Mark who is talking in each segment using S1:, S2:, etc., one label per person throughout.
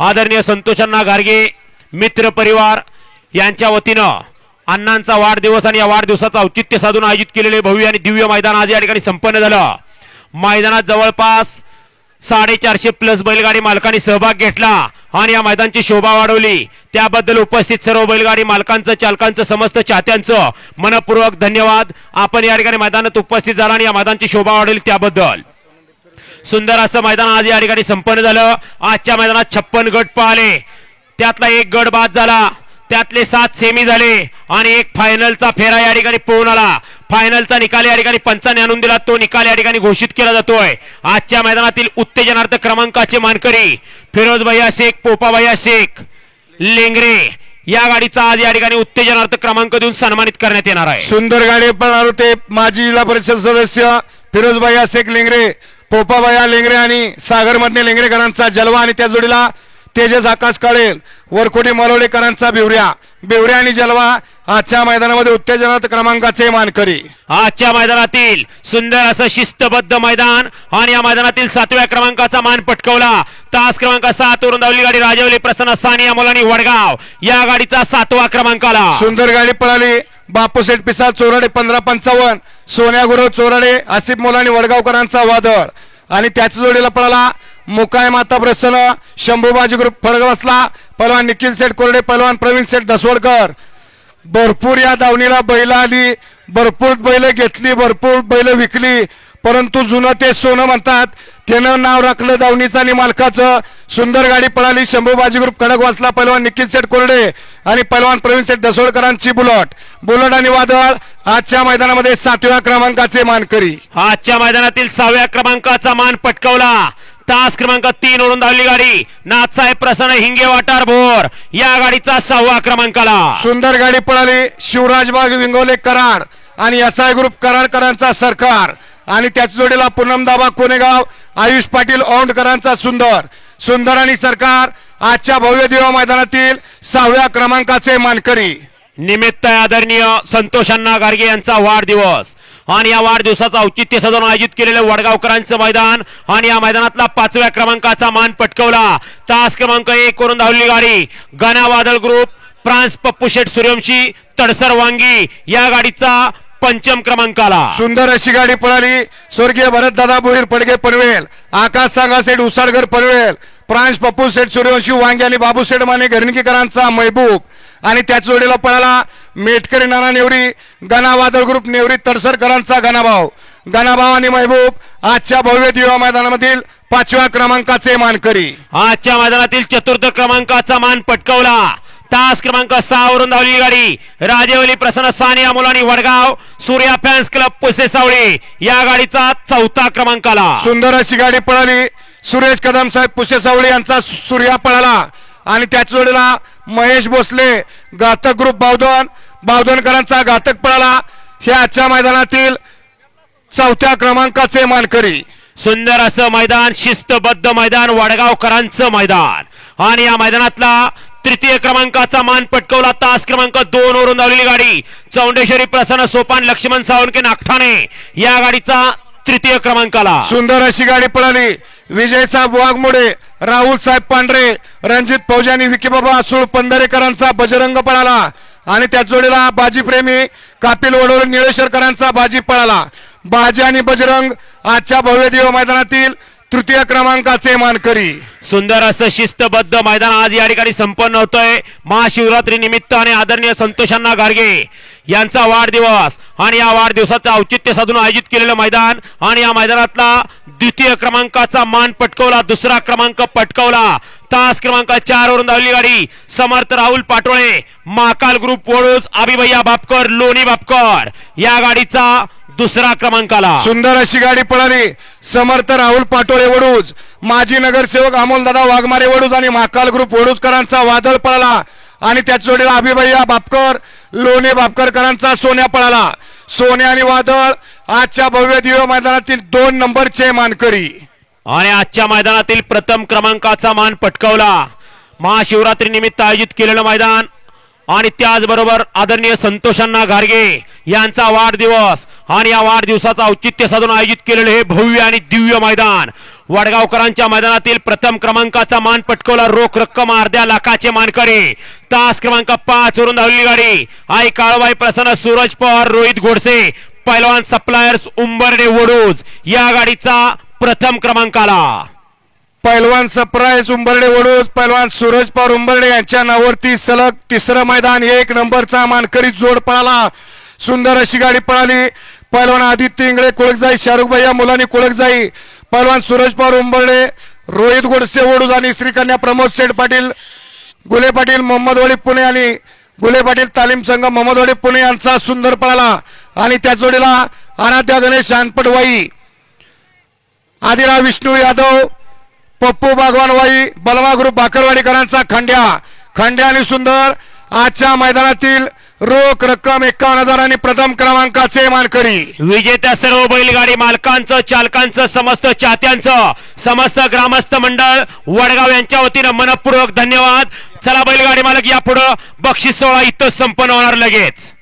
S1: आदरणीय संतोषांना गार्गे मित्र परिवार यांच्या वतीनं अण्णांचा वाढदिवस आणि या वाढदिवसाचं औचित्य साधून आयोजित केलेले भव्य आणि दिव्य मैदान आज या ठिकाणी संपन्न झालं. मैदानात जवळपास साडेचारशे प्लस बैलगाडी मालकांनी सहभाग घेतला आणि या मैदानाची शोभा वाढवली. त्याबद्दल उपस्थित सर्व बैलगाडी मालकांचं चालकांचं समस्त चाहत्यांचं मनपूर्वक धन्यवाद. आपण या ठिकाणी मैदानात उपस्थित झाला आणि या मैदानाची शोभा वाढवली त्याबद्दल. सुंदर असं मैदान आज या ठिकाणी संपन्न झालं. आजच्या मैदानात छप्पन गट पाहिले. त्यातला एक गट बाद झाला. त्यातले सात सेमी झाले. आणि एक फायनलचा फेरा या ठिकाणी पोहून आला. फायनलचा निकाल या ठिकाणी पंचाने आणून दिला. तो निकाल या ठिकाणी घोषित केला जातोय. आजच्या मैदानातील उत्तेजनार्थ क्रमांकाचे मानकरी फिरोज भैया शेख पोपा भैया शेख लेंगरे या गाडीचा आज या ठिकाणी उत्तेजनार्थ क्रमांक देऊन सन्मानित करण्यात येणार आहे.
S2: सुंदर गाडी पण होते माजी जिल्हा परिषद सदस्य फिरोजबाई शेख लेंगरे. पोपाबाया लेंगरे आणि सागर मधने लेंगरेकरांचा जलवा आणि त्या जोडीला तेजस आकाश काळेल वरकोटी मलोडेकरांचा बिवऱ्या. बिवऱ्या आणि जलवा आजच्या मैदानामध्ये उत्तेजनार्थ क्रमांकाचे मानकरी.
S1: आजच्या मैदानातील सुंदर असं शिस्तबद्ध मैदान आणि या मैदानातील सातव्या क्रमांकाचा मान पटकवला. तास क्रमांक सात वरून धावली गाडी राजवली. प्रसन्न सानिया मुलानी वडगाव या गाडीचा सातवा क्रमांक आला
S2: सुंदर गाडी पळाली. बापूसेठ पिसाळ चोराडे पंधरा पंचावन्न. सोन्या गुरव चोराडे आसिफ मोलानी वडगावकरांचा वादळ. आणि त्याच्या जोडीला पळाला मुकाय माता प्रसन्न शंभूबाजी ग्रुप फळगवसला पलवान निखिल सेठ कोरडे पलवान प्रवीण सेठ दसवडकर भरपूर या दावणीला बैल आली भरपूर बैल घेतली भरपूर बैल विकली. परंतु जुनं ते सोनं म्हणतात त्यानं नाव राखलं दावणीचं आणि मालकाचं. सुंदर गाडी पळाली शंभूबाजी ग्रुप कडक वाचला पैलवान निखिल सेठ कोरडे आणि पैलवान प्रवीण सेठ दसोडकरांची बुलट. बुलट आणि वादळ आजच्या मैदानामध्ये सातव्या क्रमांकाचे मानकरी.
S1: आजच्या मैदानातील सहाव्या क्रमांकाचा मान पटकवला. तास क्रमांक तीन वरून धावली गाडी. नाथसाहेब प्रसन्न हिंगे वाटार भोर या गाडीचा सहावा क्रमांक आला
S2: सुंदर गाडी पळाली शिवराज बाग विंगोले कराड आणि एस आय ग्रुप कराडकरांचा सरकार. आणि त्याच जोडीला पूनमदाबा कोनेगाव आयुष पाटील औंडकरांचा सुंदर. सुंदर आणि सरकार आजच्या भव्य दिवा मैदानातील सहाव्या क्रमांकाचे मानकरी.
S1: निमित्त आदरणीय संतोषांना गार्गे यांचा वाढदिवस. आणि या वाढदिवसाचं औचित्य साधून आयोजित केलेलं वडगावकरांचं मैदान आणि या मैदानातला पाचव्या क्रमांकाचा मान पटकवला. तास क्रमांक एक करून धावली गाडी. गणा वादळ ग्रुप फ्रान्स पप्पू शेठ सूर्यवंशी तडसर वांगी. या गाडीचा पंचम क्रमांक आला
S2: सुंदर अशी गाडी पळाली. स्वर्गीय भरत दादा भोईर पडगे पनवेल. आकाश सांगा सेठ उसाडकर पनवेल. प्रांश पप्पू सेठ सूर्यवंशी वांगे आणि बाबू सेठ माने घरणकीकरांचा महबूब आणि त्याच जोडीला पळाला मेटकरी नाना नेवरी गणा वादळ ग्रुप नेवरी तडसरकरांचा गणाभाव. गणाभाव आणि महबूब आजच्या भव्य दिवा मैदानामधील पाचव्या क्रमांकाचे मानकरी.
S1: आजच्या मैदानातील चतुर्थ क्रमांकाचा मान पटकवला. तास क्रमांक सहा वरून धावली गाडी. राजेवली प्रसन्न सानिया मुलानी वडगाव सूर्या फॅन्स क्लब पुसे सावळी. या गाडीचा चौथा क्रमांक आला.
S2: सुंदर अशी गाडी पळाली. सुरेश कदम साहेब पुसे सावळी यांचा सूर्या पळाला. आणि त्याच जोडीला महेश भोसले घातक ग्रुप बावधन बावधनकरांचा घातक पळाला. हे आजच्या मैदानातील चौथ्या क्रमांकाचे मानकरी.
S1: सुंदर असं मैदान शिस्तबद्ध मैदान वडगावकरांचं मैदान. आणि या मैदानातला तृतीय क्रमांकाचा मान पटकवला. तास क्रमांक दोन वरून धावलेली गाडी. चौंडेश्वरी प्रसन्न सोपान लक्ष्मण सावंके नागठाणे. या गाडीचा तृतीय क्रमांक आला
S2: सुंदर अशी गाडी पळाली. विजय साहेब वाघमोडे राहुल साहेब पांढरे रणजित फौजानी विकीबाबा असूळ पंधरेकरांचा बजरंग पळाला. आणि त्या जोडीला बाजी प्रेमी कापिल वडोर निळेश्वरकरांचा बाजी पळाला. बाजी आणि बजरंग आजच्या भव्य देव मैदानातील तृतीय क्रमांकाचे मानकरी.
S1: सुंदर असं शिस्तबद्ध मैदान आज या ठिकाणी संपन्न होतोय. महाशिवरात्री निमित्त आणि आदरणीय संतोषांना गार्गे यांचा वाढदिवस आणि या वाढदिवसाचं औचित्य साधून आयोजित केलेलं मैदान आणि या मैदानातला द्वितीय क्रमांकाचा मान पटकवला दुसरा क्रमांक पटकवला. तास क्रमांक चार वरून धावली गाडी. समर्थ राहुल पाटोळे महाकाल ग्रुप वडूज आबिभैया बापकर लोणी बापकर या गाडीचा दुसरा क्रमांक आला
S2: सुंदर अशी गाडी पळाली. समर्थ राहुल पाटोळे वडूज माजी नगरसेवक दादा वाघमारे वडूज आणि महाकाल ग्रुप वडूजकरांचा वादळ पळाला. आणि त्याच जोडीला अभिभैया बापकर लोणे बापकरकरांचा सोन्या पळाला. सोन्या आणि वादळ आजच्या भव्य दिव्य मैदानातील दोन नंबरचे मानकरी.
S1: आणि आजच्या मैदानातील प्रथम क्रमांकाचा मान पटकावला. महाशिवरात्री निमित्त आयोजित केलेलं मैदान. आणि त्याचबरोबर आदरणीय संतोषांना घारगे यांचा वाढदिवस आणि या वाढदिवसाचं औचित्य साधून आयोजित केलेलं हे भव्य आणि दिव्य मैदान. वडगावकरांच्या मैदानातील प्रथम क्रमांकाचा मान पटकवला. रोख रक्कम अर्ध्या लाखाचे मानकरी. तास क्रमांक पाच वरून धावलेली गाडी. आई काळबाई प्रसन्न सूरज पवार रोहित घोडसे पैलवान सप्लायर्स उंबर्डे वडूज या गाडीचा प्रथम क्रमांक आला
S2: पैलवान सप्राईज उंबर्डे वडूज पैलवान सूरज पवार उंबर्डे यांच्या नावावरती सलग तिसरं मैदान एक नंबरचा मानकरी जोड पळाला. सुंदर अशी गाडी पळाली. पैलवान आदित्य इंगळे कुळकजाई शाहरुख भाई या मुलांनी कुळकजाई पहलवान सूरज पवार उंबर्डे रोहित गोडसे वडूज आणि श्रीकन्या प्रमोद सेठ पाटील गुले पाटील मोहम्मदवाडी पुणे आणि गुले पाटील तालीम संघ मोहम्मदवाडी पुणे यांचा सुंदर पळाला. आणि त्या जोडीला आराध्या गणेश शानपटवाई आदिराव विष्णू यादव पप्पू बागवानवाई बलवा गुरु बाकरवाडीकरांचा खंड्या. खंड्या आणि सुंदर आजच्या मैदानातील रोख रक्कम एकावन्न हजार आणि प्रथम क्रमांकाचे मानकरी.
S1: विजेत्या सर्व बैलगाडी मालकांचं चालकांचं समस्त चाहत्यांचं समस्त ग्रामस्थ मंडळ वडगाव यांच्या वतीनं मनपूर्वक धन्यवाद. चला बैलगाडी मालक या पुढं बक्षीस सोहळा इथं संपन्न होणार लगेच.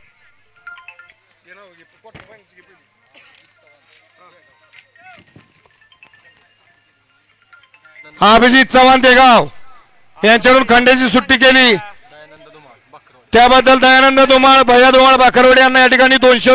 S2: अभिजित चव्हाण देगाव. यांच्याकडून खंड्याची सुट्टी केली. त्याबद्दल दयानंद धुमाळ भैया धुमाळ बाकरवाडी यांना या ठिकाणी दोनशे